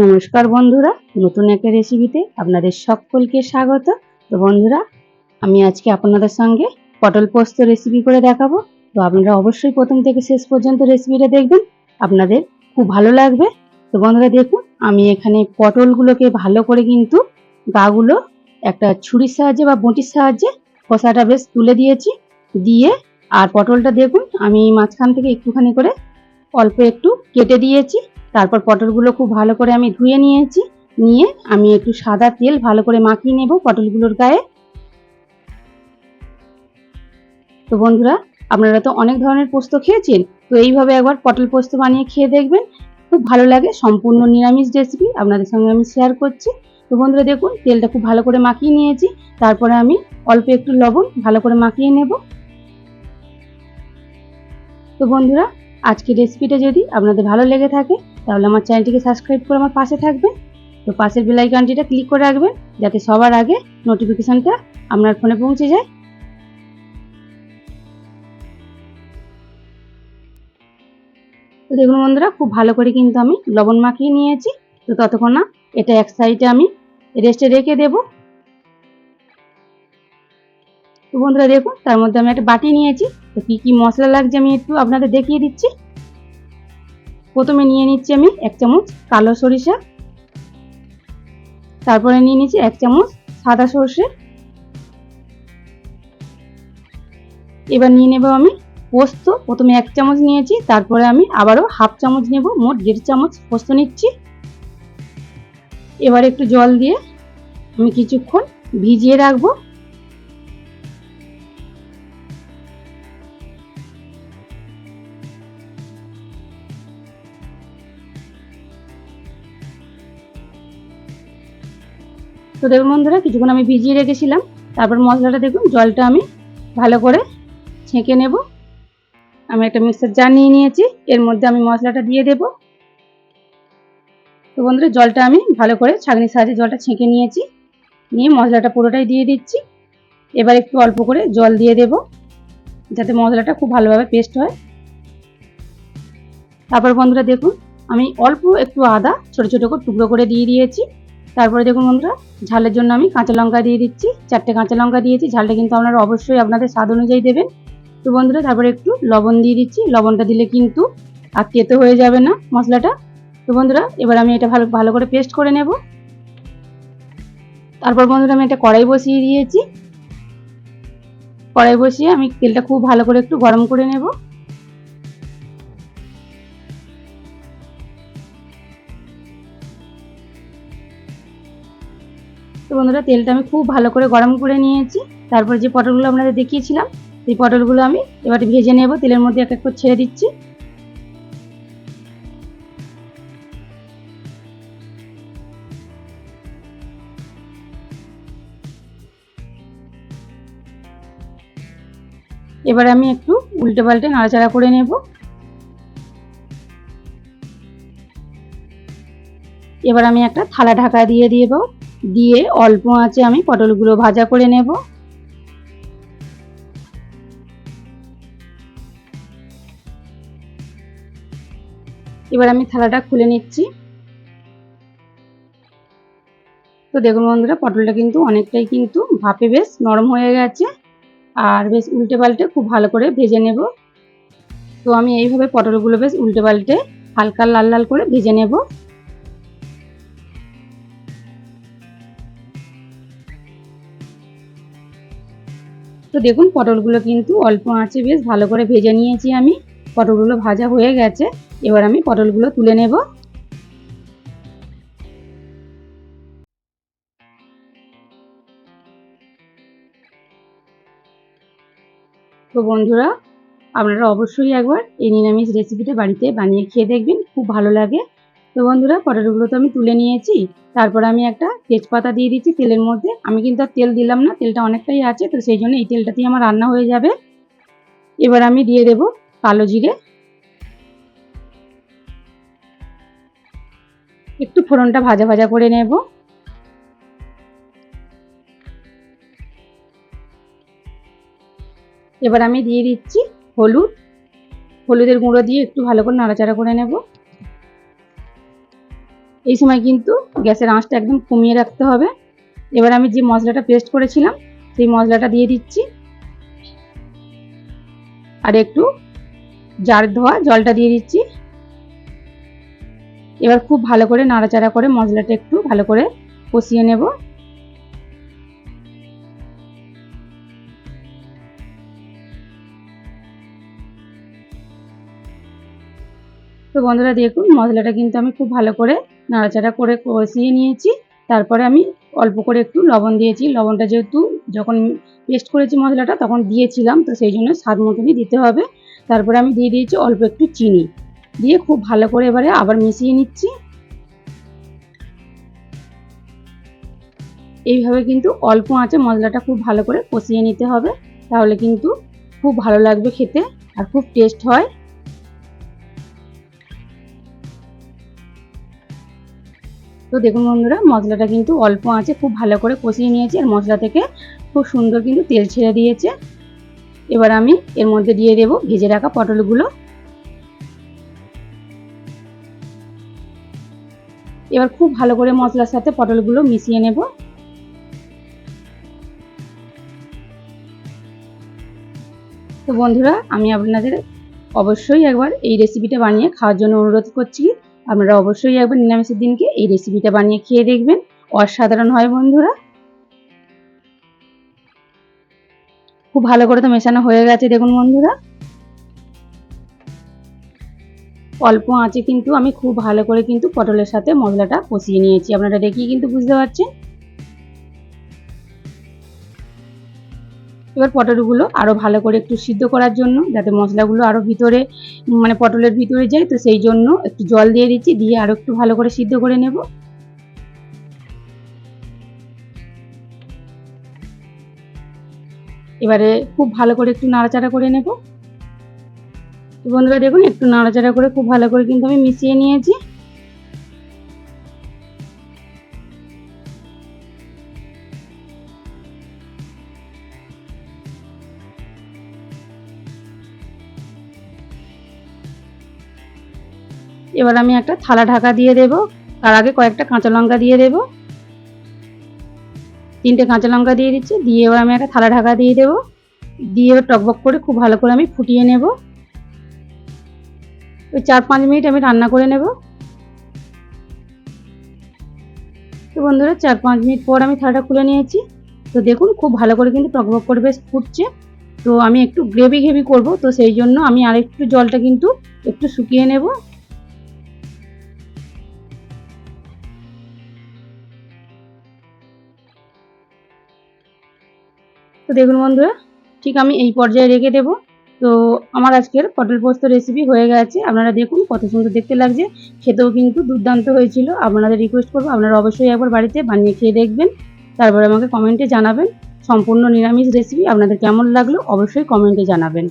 নমস্কার বন্ধুরা, নতুন একটা রেসিপিতে আপনাদের সকলকে স্বাগত। তো বন্ধুরা, আমি আজকে আপনাদের সঙ্গে পটল পোস্ত রেসিপি করে দেখাবো। তো আপনারা অবশ্যই প্রথম থেকে শেষ পর্যন্ত রেসিপিটা দেখবেন, আপনাদের খুব ভালো লাগবে। তো বন্ধুরা, দেখুন, আমি এখানে পটলগুলোকে ভালো করে কিন্তু গাগুলো একটা ছুরির সাহায্যে বা বঁটির সাহায্যে খোসাটা বেশ তুলে দিয়েছি। দিয়ে, আর পটলটা দেখুন, আমি মাঝখান থেকে একটুখানি করে অল্প একটু কেটে দিয়েছি। তারপর পটলগুলো খুব ভালো করে আমি ধুয়ে নিয়েছি। নিয়ে আমি একটু সাদা তেল ভালো করে মাখিয়ে নেব পটলগুলোর গায়ে। তো বন্ধুরা, আপনারা তো অনেক ধরনের পোস্ত খেয়েছেন, তো এইভাবে একবার পটল পোস্ত বানিয়ে খেয়ে দেখবেন। খুব ভালো লাগে, সম্পূর্ণ নিরামিষ রেসিপি আপনাদের সঙ্গে আমি শেয়ার করছি। তো বন্ধুরা দেখুন, তেলটা খুব ভালো করে মাখিয়ে নিয়েছি। তারপরে আমি অল্প একটু লবণ ভালো করে মাখিয়ে নেব। তো বন্ধুরা আজকের রেসিপিটা যদি আপনাদের ভালো লেগে থাকে, তাহলে আমার চ্যানেলটিকে সাবস্ক্রাইব করে আমার পাশে থাকবেন। তো পাশের বেল আইকনটিটা ক্লিক করে রাখবেন, যাতে সবার আগে নোটিফিকেশনটা আপনার ফোনে পৌঁছে যায়। তো দেখুন বন্ধুরা, খুব ভালো করে কিন্তু আমি লবণ মাখিয়ে নিয়েছি। তো ততক্ষণ না, এটা এক সাইডে আমি রেস্টে রেখে দেব। তো বন্ধুরা দেখুন, তার মধ্যে আমি একটা বাটি নিয়েছি। তো কী কী মশলা লাগছে আমি একটু আপনাদের দেখিয়ে দিচ্ছি। প্রথমে নিয়ে নিচ্ছি আমি এক চামচ কালো সরিষা। তারপরে নিয়ে নিচ্ছি এক চামচ সাদা সর্ষে। এবার নিয়ে নেব আমি পোস্ত। প্রথমে এক চামচ নিয়েছি, তারপরে আমি আবারও হাফ চামচ নেব, মোট দেড় চামচ পোস্ত নিচ্ছি। এবার একটু জল দিয়ে আমি কিছুক্ষণ ভিজিয়ে রাখব। তো দেখুন বন্ধুরা কিছুক্ষণ আমি ভিজিয়ে রেখেছিলাম। তারপর মশলাটা দেখুন, জলটা আমি ভালো করে ছেঁকে নেব। আমি একটা মিক্সার জার নিয়ে নিয়েছি, এর মধ্যে আমি মশলাটা দিয়ে দেব। তো বন্ধুরা, জলটা আমি ভালো করে ছাঁকনির সাহায্যে জলটা ছেঁকে নিয়েছি। নিয়ে মশলাটা পুরোটাই দিয়ে দিচ্ছি। এবার একটু অল্প করে জল দিয়ে দেব, যাতে মশলাটা খুব ভালোভাবে পেস্ট হয়। তারপর বন্ধুরা দেখুন, আমি অল্প একটু আদা ছোট ছোট করে টুকরো করে দিয়ে দিয়েছি। তারপরে দেখুন বন্ধুরা, ঝালের জন্য আমি কাঁচা লঙ্কা দিয়ে দিচ্ছি। চারটে কাঁচা লঙ্কা দিয়েছি, ঝালটা কিন্তু আপনারা অবশ্যই আপনাদের স্বাদ অনুযায়ী দেবেন। তো বন্ধুরা, তারপরে একটু লবণ দিয়ে দিচ্ছি। লবণটা দিলে কিন্তু আর তেতো হয়ে যাবে না মশলাটা। তো বন্ধুরা, এবার আমি এটা ভালো ভালো করে পেস্ট করে নেব। তারপর বন্ধুরা, আমি একটা কড়াই বসিয়ে দিয়েছি। কড়াই বসিয়ে আমি তেলটা খুব ভালো করে একটু গরম করে নেব। বন্ধুরা, তেলটা আমি খুব ভালো করে গরম করে নিয়েছি। তারপর যে পটলগুলো আপনাদের দেখিয়েছিলাম, সেই পটলগুলো আমি এবার ভেজে নেব, তেলের মধ্যে এক এক করে ছেড়ে দিচ্ছি। এবার আমি একটু উল্টে পাল্টে নাড়াচাড়া করে নেব। এবার আমি একটা থালা ঢাকা দিয়ে দেব। দিয়ে অল্প আঁচে আমি পটলগুলো ভাজা করে নেব। এবার আমি থালাটা খুলে নিচ্ছি। তো দেখুন বন্ধুরা, পটলটা কিন্তু অনেকটাই কিন্তু ভাপে বেশ নরম হয়ে গেছে আর বেশ উল্টে পাল্টে খুব ভালো করে ভেজে নেব। তো আমি এইভাবে পটলগুলো বেশ উল্টে পাল্টে হালকা লাল লাল করে ভেজে নেব। তো দেখুন, পটলগুলো কিন্তু অল্প আঁচে বেশ ভালো করে ভেজে নিয়েছি আমি। পটলগুলো ভাজা হয়ে গেছে। এবার আমি পটলগুলো তুলে নেব। তো বন্ধুরা, আপনারা অবশ্যই একবার এই নিরামিষ রেসিপিটা বাড়িতে বানিয়ে খেয়ে দেখবেন। খুব ভালো লাগে। তো বন্ধুরা পটেটোগুলো তো আমি তুলে নিয়েছি। তারপর আমি একটা তেজপাতা দিয়ে দিচ্ছি তেলের মধ্যে। আমি কিন্তু আর তেল দিলাম না, তেলটা অনেকটাই আছে, তো সেই জন্য এই তেলটাতেই আমার রান্না হয়ে যাবে। এবার আমি দিয়ে দেব কালো জিরে। একটু ফোড়নটা ভাজা ভাজা করে নেব। এবার আমি দিয়ে দিচ্ছি হলুদ। হলুদের গুঁড়ো দিয়ে একটু ভালো করে নাড়াচাড়া করে নেব। এই সময় কিন্তু গ্যাসের আঁচটা একদম কমিয়ে রাখতে হবে। এবার আমি যে মশলাটা পেস্ট করেছিলাম, সেই মশলাটা দিয়ে দিচ্ছি। আর একটু জার ধোয়া, জলটা দিয়ে দিচ্ছি। এবার খুব ভালো করে নাড়াচাড়া করে মশলাটা একটু ভালো করে কষিয়ে নেব। তো বন্ধুরা দেখুন, মশলাটা কিন্তু আমি খুব ভালো করে নাড়াচাড়া করে কষিয়ে নিয়েছি। তারপরে আমি অল্প করে একটু লবণ দিয়েছি। লবণটা যেহেতু যখন পেস্ট করেছি মশলাটা তখন দিয়েছিলাম, তো সেই জন্য স্বাদ মতনই দিতে হবে। তারপরে আমি দিয়ে দিয়েছি অল্প একটু চিনি। দিয়ে খুব ভালো করে এবারে আবার মিশিয়ে নিচ্ছি। এইভাবে কিন্তু অল্প আঁচে মশলাটা খুব ভালো করে কষিয়ে নিতে হবে। তাহলে কিন্তু খুব ভালো লাগবে খেতে আর খুব টেস্ট হয়। তো দেখুন বন্ধুরা, মশলাটা কিন্তু অল্প আছে, খুব ভালো করে কষিয়ে নিয়েছি, আর মশলা থেকে খুব সুন্দর কিন্তু তেল ছেড়ে দিয়েছে। এবার আমি এর মধ্যে দিয়ে দেব ভেজে রাখা পটলগুলো। এবার খুব ভালো করে মশলার সাথে পটলগুলো মিশিয়ে নেব। তো বন্ধুরা, আমি আপনাদের অবশ্যই একবার এই রেসিপিটা বানিয়ে খাওয়ার জন্য অনুরোধ করছি। আপনারা অবশ্যই একবার নিরামিষের দিনকে এই রেসিপিটা বানিয়ে খেয়ে দেখবেন। অসাধারণ হয় বন্ধুরা। খুব ভালো করে তো মেশানো হয়ে গেছে, দেখুন বন্ধুরা। অল্প আঁচে কিন্তু আমি খুব ভালো করে কিন্তু পটলের সাথে মশলাটা কষিয়ে নিয়েছি। আপনারা দেখিয়ে কিন্তু বুঝতে পারছেন। এবার পটলগুলো আরও ভালো করে একটু সিদ্ধ করার জন্য, যাতে মশলাগুলো আরও ভিতরে মানে পটলের ভিতরে যায়, তো সেই জন্য একটু জল দিয়ে দিচ্ছি, দিয়ে আরও একটু ভালো করে সিদ্ধ করে নেব। এবারে খুব ভালো করে একটু নাড়াচাড়া করে নেব। বন্ধুরা দেখুন, একটু নাড়াচাড়া করে খুব ভালো করে কিন্তু আমি মিশিয়ে নিয়েছি। এবার আমি একটা থালা ঢাকা দিয়ে দেব। তার আগে কয়েকটা কাঁচা লঙ্কা দিয়ে দেব। তিনটে কাঁচা লঙ্কা দিয়ে দিচ্ছি। দিয়ে এবার আমি একটা থালা ঢাকা দিয়ে দেব। দিয়ে এবার টকবক করে খুব ভালো করে আমি ফুটিয়ে নেব। ওই চার পাঁচ মিনিট আমি রান্না করে নেব। তো বন্ধুরা, চার পাঁচ মিনিট পর আমি থালাটা খুলে নিয়েছি। তো দেখুন, খুব ভালো করে কিন্তু টকবক করে বেশ ফুটছে। তো আমি একটু গ্রেভি ঘেভি করব। তো সেই জন্য আমি আরেকটু জলটা কিন্তু একটু শুকিয়ে নেব। তো দেখুন বন্ধুরা, ঠিক আমি এই পর্যায়ে রেখে দেব। তো আমার আজকের পটল পোস্ত রেসিপি হয়ে গেছে। আপনারা দেখুন কত সুন্দর দেখতে লাগছে। খেতেও কিন্তু দুর্দান্ত হয়েছিল। আপনাদের রিকোয়েস্ট করব, আপনারা অবশ্যই একবার বাড়িতে বানিয়ে খেয়ে দেখবেন। তারপরে আমাকে কমেন্টে জানাবেন সম্পূর্ণ নিরামিষ রেসিপি আপনাদের কেমন লাগল, অবশ্যই কমেন্টে জানাবেন।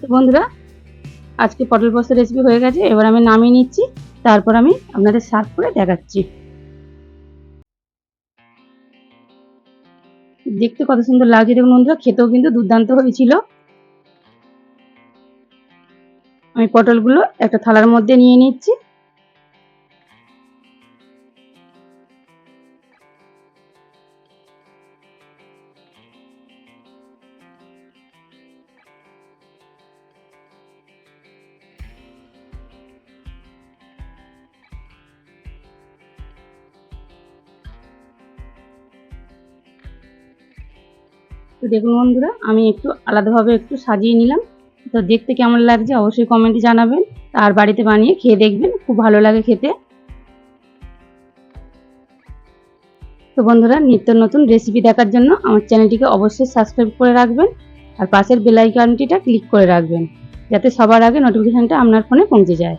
তো বন্ধুরা, আজকে পটল পোস্ত রেসিপি হয়ে গেছে। এবার আমি নামিয়ে নিচ্ছি। তারপর আমি আপনাদের সার্ভ করে দেখাচ্ছি। দেখতে কত সুন্দর লাগছে। দেখুন বন্ধুরা, খেতেও কিন্তু দুর্দান্ত হয়েছিল। আমি পটলগুলো একটা থালার মধ্যে নিয়ে নিচ্ছি। তো দেখুন বন্ধুরা, আমি একটু আলাদাভাবে একটু সাজিয়ে নিলাম। তো দেখতে কেমন লাগছে অবশ্যই কমেন্টে জানাবেন, আর বাড়িতে বানিয়ে খেয়ে দেখবেন, খুব ভালো লাগে খেতে। তো বন্ধুরা, নিত্য নতুন রেসিপি দেখার জন্য আমার চ্যানেলটিকে অবশ্যই সাবস্ক্রাইব করে রাখবেন, আর পাশের বেলাইকানটিটা ক্লিক করে রাখবেন, যাতে সবার আগে নোটিফিকেশানটা আপনার ফোনে পৌঁছে যায়।